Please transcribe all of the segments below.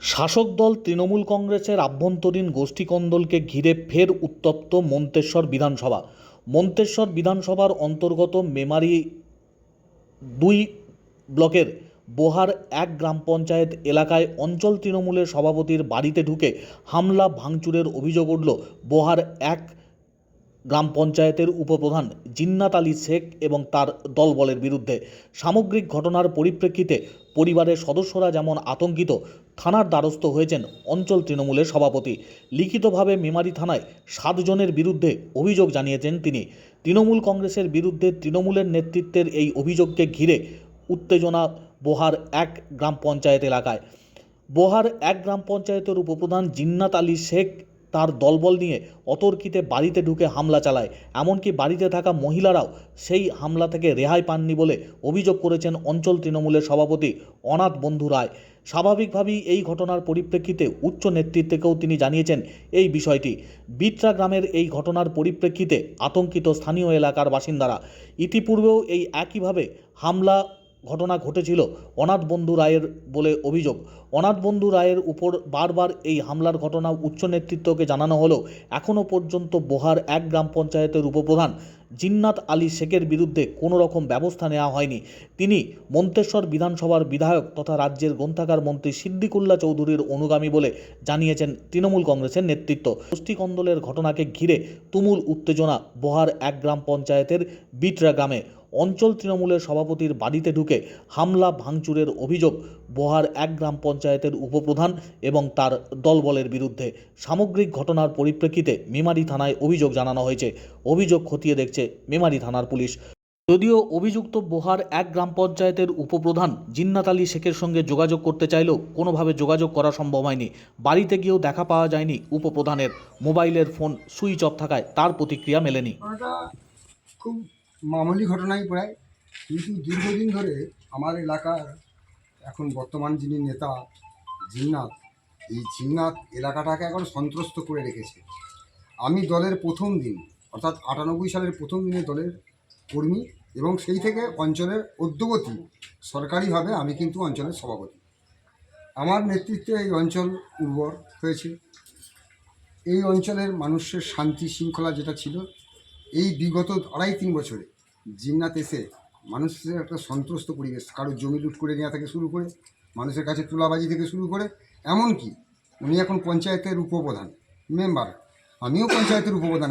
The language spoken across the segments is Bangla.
শাসক দল তৃণমূল কংগ্রেসের আভ্যন্তরীণ গোষ্ঠীকন্দলকে ঘিরে ফের উত্তপ্ত মন্তেশ্বর বিধানসভা। মন্তেশ্বর বিধানসভার অন্তর্গত মেমারি দুই ব্লকের বোহার এক গ্রাম পঞ্চায়েত এলাকায় অঞ্চল তৃণমূলের সভাপতির বাড়িতে ঢুকে হামলা ভাঙচুরের অভিযোগ উঠল বোহার এক গ্রাম পঞ্চায়েতের উপপ্রধান জিন্নাত আলী শেখ এবং তার দলবলের বিরুদ্ধে। সামগ্রিক ঘটনার পরিপ্রেক্ষিতে পরিবারের সদস্যরা যেমন আতঙ্কিত, থানার দ্বারস্থ হয়েছেন অঞ্চল তৃণমূলের সভাপতি। লিখিতভাবে মেমারি থানায় সাতজনের বিরুদ্ধে অভিযোগ জানিয়েছেন তিনি। তৃণমূল কংগ্রেসের বিরুদ্ধে তৃণমূলের নেতৃত্বের এই অভিযোগকে ঘিরে উত্তেজনা, বোহার এক গ্রাম পঞ্চায়েত এলাকায়। বোহার এক গ্রাম পঞ্চায়েতের উপপ্রধান জিন্নাত আলী শেখ তার দলবল নিয়ে অতর্কিতে বাড়িতে ঢুকে হামলা চালায়। এমনকি বাড়িতে থাকা মহিলারাও সেই হামলা থেকে রেহাই পাননি বলে অভিযোগ করেছেন অঞ্চল তৃণমূলের সভাপতি অনাথ বন্ধু রায়। স্বাভাবিকভাবেই এই ঘটনার পরিপ্রেক্ষিতে উচ্চ নেতৃত্বকেও তিনি জানিয়েছেন এই বিষয়টি। বিট্রা গ্রামের এই ঘটনার পরিপ্রেক্ষিতে আতঙ্কিত স্থানীয় এলাকার বাসিন্দারা। ইতিপূর্বেও এই একইভাবে হামলা ঘটনা ঘটেছিল অনাথ বন্ধু রায়ের বলে অভিযোগ। অনাথ বন্ধু রায়ের উপর বারবার এই হামলার ঘটনা উচ্চ নেতৃত্বকে জানানো হলেও এখনও পর্যন্ত বোহার এক গ্রাম পঞ্চায়েতের উপপ্রধান জিন্নাত আলী শেখের বিরুদ্ধে কোনো রকম ব্যবস্থা নেওয়া হয়নি। তিনি মন্তেশ্বর বিধানসভার বিধায়ক তথা রাজ্যের গ্রন্থাগার মন্ত্রী সিদ্দিকুল্লা চৌধুরীর অনুগামী বলে জানিয়েছেন তৃণমূল কংগ্রেসের নেতৃত্ব। গোষ্ঠীকন্দলের ঘটনাকে ঘিরে তুমুল উত্তেজনা বোহার এক গ্রাম পঞ্চায়েতের বিটরা গ্রামে। অঞ্চল তৃণমূলের সভাপতির বাড়িতে ঢুকে হামলা, ভাঙচুরের অভিযোগ, বোহার এক গ্রাম পঞ্চায়েতের উপপ্রধান এবং তার দলবলের বিরুদ্ধে। সামগ্রিক ঘটনার পরিপ্রেক্ষিতে মেমারি থানায় অভিযোগ জানানো হয়েছে। অভিযোগ খতিয়ে দেখছে মেমারি থানার পুলিশ। যদিও অভিযুক্ত বোহার এক গ্রাম পঞ্চায়েতের উপপ্রধান জিন্নাত আলী শেখের সঙ্গে যোগাযোগ করতে চাইলেও কোনোভাবে যোগাযোগ করা সম্ভব হয়নি। বাড়িতে গিয়েও দেখা পাওয়া যায়নি উপপ্রধানের। মোবাইলের ফোন সুইচ অফ থাকায় তার প্রতিক্রিয়া মেলেনি। খুব মামুলি ঘটনাই প্রায়। কিন্তু দীর্ঘদিন ধরে আমার এলাকার এখন বর্তমান যিনি নেতা, জিন্নাত, এই জিন্নাত এলাকাটাকে এখন সন্ত্রস্ত করে রেখেছে। আমি দলের প্রথম দিন, অর্থাৎ আটানব্বই সালের প্রথম দিনে দলের কর্মী এবং সেই থেকে অঞ্চলের অদ্যবতী সরকারিভাবে আমি কিন্তু অঞ্চলের সভাপতি। আমার নেতৃত্বে এই অঞ্চল উর্বর হয়েছে। এই অঞ্চলের মানুষের শান্তি শৃঙ্খলা যেটা ছিল এই বিগত আড়াই তিন বছরে জিন্নাত এসে মানুষের একটা সন্ত্রস্ত পরিবেশ, কারও জমি লুট করে নেওয়া থেকে শুরু করে, মানুষের কাছে তুলাবাজি থেকে শুরু করে, এমনকি উনি এখন পঞ্চায়েতের উপপ্রধান মেম্বার আমিও পঞ্চায়েতের উপপ্রধান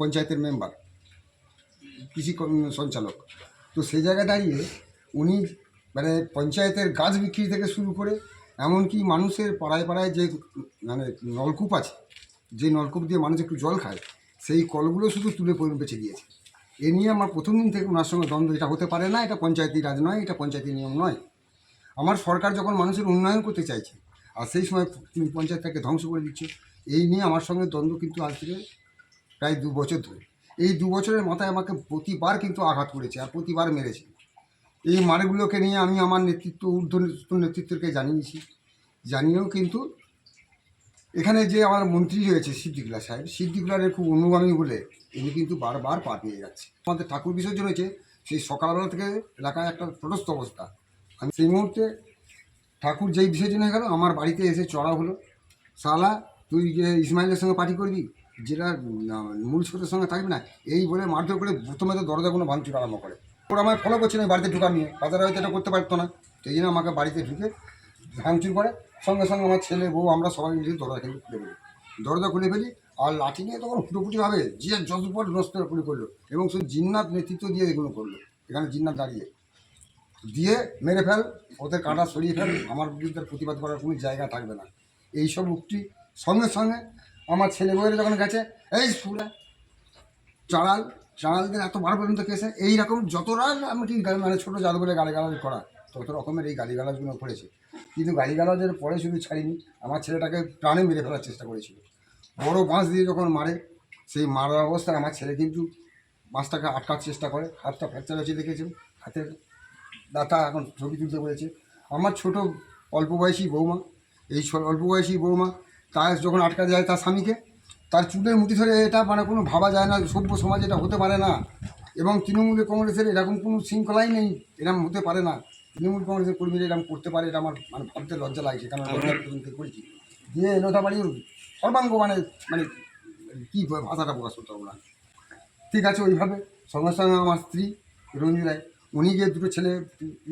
পঞ্চায়েতের মেম্বার কৃষি সঞ্চালক। তো সেই জায়গায় দাঁড়িয়ে উনি মানে পঞ্চায়েতের গাছ বিক্রি থেকে শুরু করে, এমনকি মানুষের পাড়ায় পাড়ায় যে মানে নলকূপ আছে, যে নলকূপ দিয়ে মানুষ একটু জল খায় সেই কলগুলো শুধু তুলে বেঁচে দিয়েছে এ নিয়ে আমার প্রথম দিন থেকে ওনার সঙ্গে দ্বন্দ্ব, এটা হতে পারে না, এটা পঞ্চায়েতি রাজ নয়, এটা পঞ্চায়েতি নিয়ম নয়। আমার সরকার যখন মানুষের উন্নয়ন করতে চাইছে, আর সেই সময় তুমি পঞ্চায়েতটাকে ধ্বংস করে দিচ্ছ, এই নিয়ে আমার সঙ্গে দ্বন্দ্ব কিন্তু আজ থেকে প্রায় দু বছর ধরে। এই দু বছরের মাথায় আমাকে প্রতিবার কিন্তু আঘাত করেছে, আর প্রতিবার মেরেছে। এই মারগুলোকে নিয়ে আমি আমার নেতৃত্ব ঊর্ধ্ব নেতৃত্বকে জানিয়েছি। জানিয়েও কিন্তু এখানে যে আমার মন্ত্রী রয়েছে সিদ্দিকুল্লা সাহেব সিদ্দিকুল্লারের খুব অনুগামী বলে ইনি কিন্তু বারবার পা পেয়ে যাচ্ছে। আমাদের ঠাকুর বিসর্জন হয়েছে, সেই সকালবেলা থেকে এলাকায় একটা তটস্থ অবস্থা। আমি সেই মুহূর্তে ঠাকুর যেই বিসর্জন হয়ে গেল, আমার বাড়িতে এসে চড়া হলো। সালা তুই যে ইসমাইলের সঙ্গে পার্টি করবি, যেটা মূল স্রোতের সঙ্গে থাকবি না, এই বলে মারধর করে প্রথমে তো দরজাগুলো ভাঙচুর আরম্ভ করে। ওরা আমায় ফলো করছে না বাড়িতে ঢুকা নিয়ে, বাজারে হয়তো এটা করতে পারতো না। সেই জন্য আমাকে বাড়িতে ঢুকে ভাঙচুর করে। সঙ্গে সঙ্গে আমার ছেলে, বউ, আমরা সবাই মিলে দরজা কিন্তু খুলে ফেলি দরজা খুলে ফেলি, আর লাঠি নিয়ে তখন ফুটোফুটিভাবে যে নষ্ট করে করল এবং সেই জিন্নাত নেতৃত্ব দিয়ে এগুলো করল। এখানে জিন্নাত দাঁড়িয়ে। দিয়ে মেরে ফেল, ওদের কাঁটা সরিয়ে ফেল, আমার বিরুদ্ধে প্রতিবাদ করার কোনো জায়গা থাকবে না। এই সব উক্তি সঙ্গে সঙ্গে আমার ছেলে বউয়ের যখন গেছে, এই সুরা চাড়াল চাড়ালদের এত বড় পর্যন্ত কেসে? এইরকম যতটা আমি ঠিক মানে ছোটো জাদু বলে গালিগালাজ করা। তত রকমের এই গালিগালাজগুলো করেছে। কিন্তু গালিগালাজের পরে শুধু ছাড়িনি, আমার ছেলেটাকে প্রাণে মেরে ফেলার চেষ্টা করেছিল। বড় বাঁশ দিয়ে যখন মারে, সেই মারার অবস্থায় আমার ছেলে কিন্তু বাঁশটাকে আটকার চেষ্টা করে। হাতটা ফ্র্যাকচার হয়েছে দেখেছেন? হাতের দাতা এখন ছবি তুলতে বলেছে আমার ছোট অল্প বয়সী বৌমা, এই অল্প বয়সী বৌমা, তার যখন আটকা যায় তার স্বামীকে, তার চুলের মুঠি ধরে এটা মানে কোনো ভাবা যায় না, সভ্য সমাজ এটা হতে পারে না। এবং তৃণমূল কংগ্রেসের এরকম কোনো শৃঙ্খলাই নেই এরকম হতে পারে না। তৃণমূল কংগ্রেসের কর্মীরা এরকম করতে পারে এটা আমার মানে ভাবতে লজ্জা লাগছে কারণ করেছি দিয়ে এলোধাবাড়ি সর্বাঙ্গ মানে মানে কী ভাষাটা প্রকাশ করতে পারব না। ঠিক আছে ওইভাবে। সঙ্গে সঙ্গে আমার স্ত্রী রঞ্জু রায় উনি গিয়ে দুটো ছেলে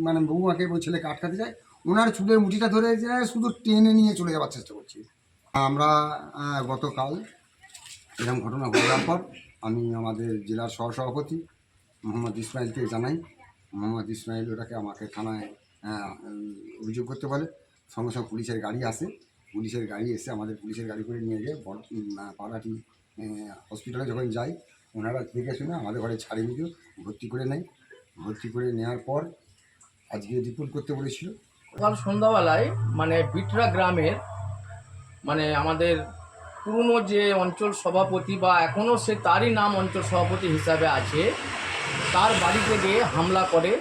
মানে বৌমাকে ওই ছেলেকে আটকাতে যায় ওনার চুলের মুঠিটা ধরে যে শুধু টেনে নিয়ে চলে যাওয়ার চেষ্টা করছি। আমরা গতকাল এরকম ঘটনা ঘটার পর আমি আমাদের জেলার সহসভাপতি মোহাম্মদ ইসমাইলকে জানাই। মোহাম্মদ ইসমাইল ওটাকে আমাকে থানায় অভিযোগ করতে বলে। সঙ্গে সঙ্গে পুলিশের গাড়ি আসে। পুলিশের গাড়ি এসে আমাদের পুলিশের গাড়ি করে নিয়ে গিয়ে আহ, পাড়াটি হসপিটালে যখন যাই ওনারা দেখে শুনে আমাদের ঘরে ছাড়িয়ে নিয়ে ভর্তি করে নেয়। ভর্তি করে নেওয়ার পর আজকে রিপোর্ট করতে বলেছিল। কাল সন্ধ্যাবেলায় মানে বিটরা গ্রামের মানে আমাদের পুরনো যে অঞ্চল সভাপতি বা এখনও সে তারই নাম অঞ্চল সভাপতি হিসাবে আছে তার বাড়িতে গিয়ে হামলা করে।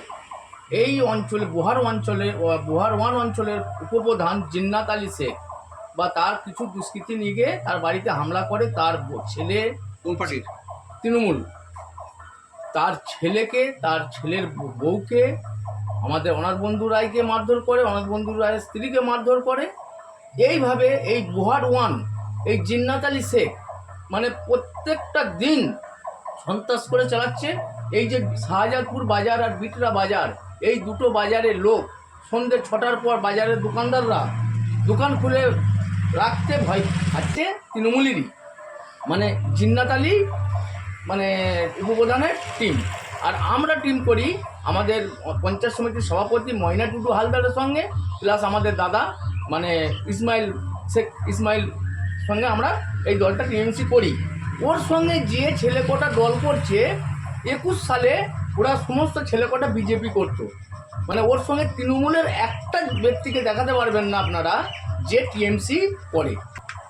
এই অঞ্চলে বুহার অঞ্চলে বুহার ওয়ান অঞ্চলের উপপ্রধান জিন্নাত আলী শেখ বা তার কিছু দুষ্কৃতি নিয়ে গিয়ে তার বাড়িতে হামলা করে তার ছেলে কোন পার্টির? তৃণমূল। তার ছেলেকে তার ছেলের বউ- বউকে আমাদের অনাথ বন্ধু রায়কে মারধর করে অনাথ বন্ধু রায়ের স্ত্রীকে মারধর করে। এইভাবে এই বুহার ওয়ান এই জিন্নাত আলী শেখ মানে প্রত্যেকটা দিন সন্ত্রাস করে চালাচ্ছে। এই যে শাহজাদপুর বাজার আর বিটরা বাজার, এই দুটো বাজারের লোক সন্ধ্যে ছটার পর বাজারের দোকানদাররা দোকান খুলে রাখতে ভয় খাচ্ছে তৃণমূলেরই। মানে জিন্নাত আলী মানে উপপ্রধানের টিম আর আমরা টিম করি আমাদের পঞ্চায়েত সমিতির সভাপতি ময়না টুটু হালদারের সঙ্গে প্লাস আমাদের দাদা মানে ইসমাইল শেখ ইসমাইল সঙ্গে আমরা এই দলটা টিএমসি করি। ওর সঙ্গে যে ছেলে কটা দল করছে একুশ সালে ওরা সমস্ত ছেলে কটা বিজেপি করতো। মানে ওর সঙ্গে তৃণমূলের একটা ব্যক্তিকে দেখাতে পারবেন না আপনারা, যে টিএমসি করে।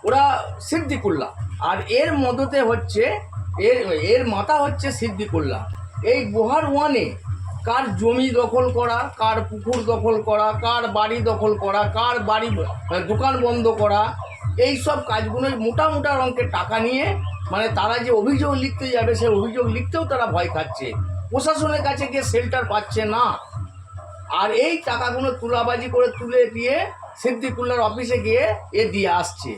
ওরা সিদ্দিকুল্লাহ আর এর মদতে হচ্ছে, এর এর মাথা হচ্ছে সিদ্দিকুল্লাহ এই বোহার ওয়ানে কার জমি দখল করা, কার পুকুর দখল করা, কার বাড়ি দখল করা, কার বাড়ি দোকান বন্ধ করা, এই সব কাজগুলো মোটা মোটা অঙ্কের টাকা নিয়ে মানে তারা যে অভিযোগ লিখতে যাবে, সেই অভিযোগ লিখতেও তারা ভয় খাচ্ছে। প্রশাসনের কাছে গিয়ে শেল্টার পাচ্ছে না। আর এই টাকাগুলো তুলাবাজি করে তুলে দিয়ে সিদ্দিকুল্লার অফিসে গিয়ে এ দিয়ে আসছে।